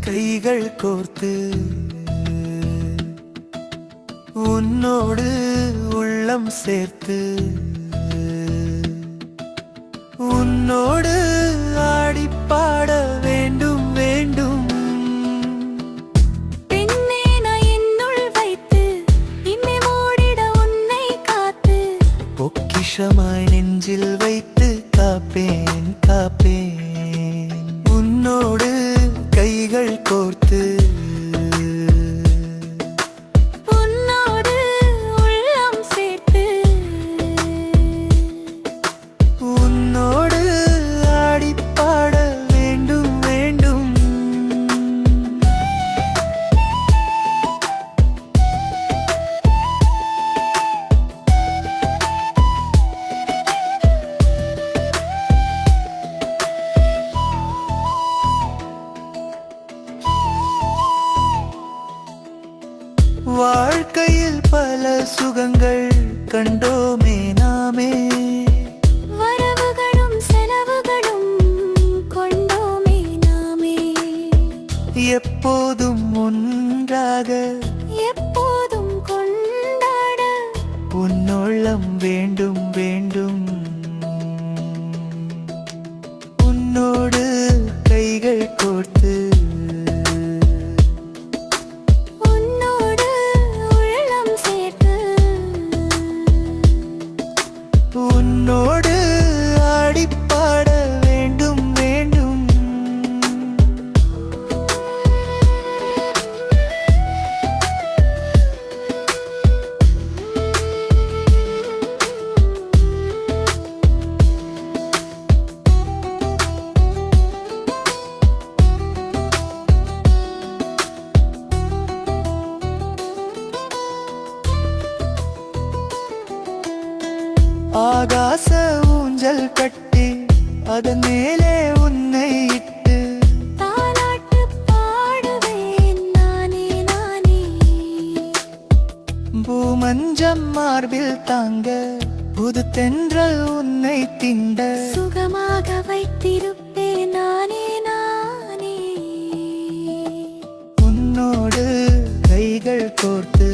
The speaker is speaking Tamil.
கைகள் கோர்த்து உன்னோடு உள்ளம் சேர்த்து உன்னோடு ஆடி பாட வேண்டும் வேண்டும். பெண்ணே நான் என்னுள் வைத்து இம்மை மூடிட உன்னை காத்து. பொக்கிஷமாய் நெஞ்சில் வைத்து காப்பேன் காப்பேன். உன்னோடு வாழ்க்கையில் பல சுகங்கள் கண்டோமே நாமே. வரவுகளும் செலவுகளும் கொண்டோமே நாமே. எப்போதும் ஒன்றாக உன்னோடு ஆகாச ஊஞ்சல் கட்டி அதன் மேலே உன்னை இட்டு. தாலாட்டு பாடுவேன் நானே நானே. பூமஞ்சம் மார்பில் தாங்க புது தென்றல் உன்னை திண்ட. சுகமாக வைத்திருப்பேன் நானே நானே. உன்னோடு கைகள் கோர்த்து